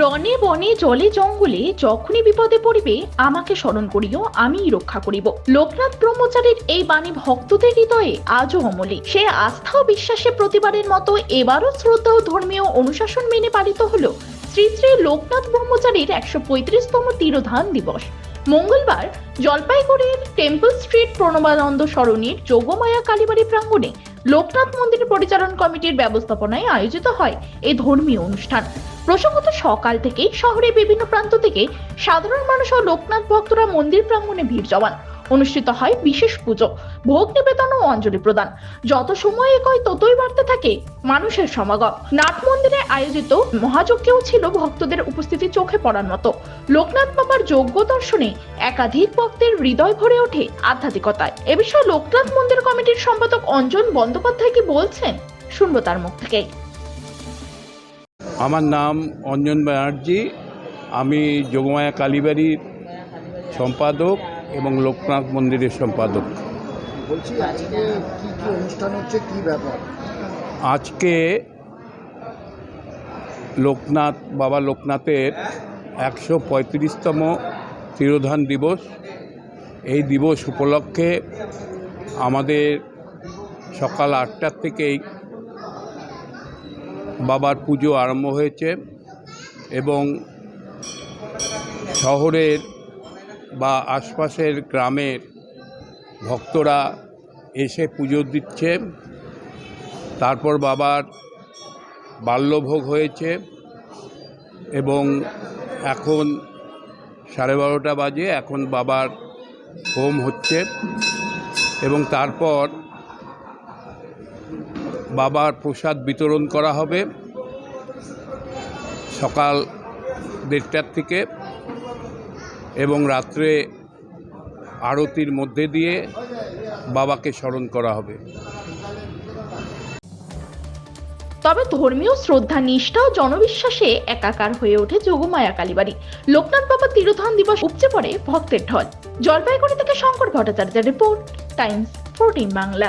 রনে বনে জলে জঙ্গলে যখনই বিপদে পড়িবে, আমাকে স্মরণ করিও, আমিই রক্ষা করিব। লোকনাথ ব্রহ্মচারীর এই বাণী ভক্তদের হৃদয়ে আজও অমলি। সে আস্থা ও বিশ্বাসে প্রতিবারের মতো এবারও শ্রদ্ধা ও ধর্মীয় অনুশাসন মেনে পালিত হলো শ্রী শ্রী লোকনাথ ব্রহ্মচারীর একশো পঁয়ত্রিশতম তিরোধান দিবস। মঙ্গলবার জলপাইগুড়ির টেম্পল স্ট্রিট প্রণবানন্দ সরণির যোগমায়া কালীবাড়ি প্রাঙ্গণে লোকনাথ মন্দির পরিচালন কমিটির ব্যবস্থাপনায় আয়োজিত হয় এই ধর্মীয় অনুষ্ঠান। প্রসঙ্গত সকাল থেকেই শহরের বিভিন্ন প্রান্ত থেকে সাধারণ মানুষ ও লোকনাথ ভক্তরা মন্দির প্রাঙ্গণে ভিড় জমান। অনুষ্ঠিত হয় বিশেষ পুজো। ভোগ নিবেদন ও অঞ্জলি প্রদান। যত সময় এগোয় ততই বাড়তে থাকে মানুষের সমাগম। নাট মন্দিরে আয়োজিত মহাযজ্ঞেও ছিল ভক্তদের উপস্থিতি চোখে পড়ার মতো। লোকনাথ বাবার যোগ্য দর্শনে একাধিক ভক্তের হৃদয় ভরে ওঠে আধ্যাত্মিকতায়। এ বিষয়ে লোকনাথ মন্দির কমিটির সম্পাদক অঞ্জন বন্দ্যোপাধ্যায় কি বলছেন? শুনব তার মুখ থেকেই। আমার নাম অঞ্জন ব্যানার্জি। আমি যোগমায়া কালীবাড়ির সম্পাদক। এবং লোকনাথ মন্দিরের সম্পাদক। বলছি আজকে কি কি অনুষ্ঠান হচ্ছে কি ব্যাপার? আজকে লোকনাথ বাবা লোকনাথের একশো পঁয়ত্রিশতম তিরোধান দিবস। এই দিবস উপলক্ষে আমাদের সকাল আটটার থেকেই বাবার পুজো আরম্ভ হয়েছে এবং শহরের বা আশপাশের গ্রামের ভক্তরা এসে পুজো দিচ্ছে। তারপর বাবার বাল্যভোগ হয়েছে এবং এখন সাড়ে বারোটা বাজে, এখন বাবার হোম হচ্ছে এবং তারপর বাবার প্রসাদ বিতরণ করা হবে সকাল দেড়টার থেকে। এবং রাত্রে আরতির মধ্যে দিয়ে বাবাকে স্মরণ করা হবে। তবে ধর্মীয় শ্রদ্ধা, নিষ্ঠা ও জনবিশ্বাসে একাকার হয়ে ওঠে যোগমায়া কালীবাড়ি। লোকনাথ বাবা তিরোধান দিবস উপচে পড়ে ভক্তের ঢল। জলপাইগুড়ি থেকে শঙ্কর ভট্টাচার্যের রিপোর্ট, টাইমস ফোরটিন বাংলা।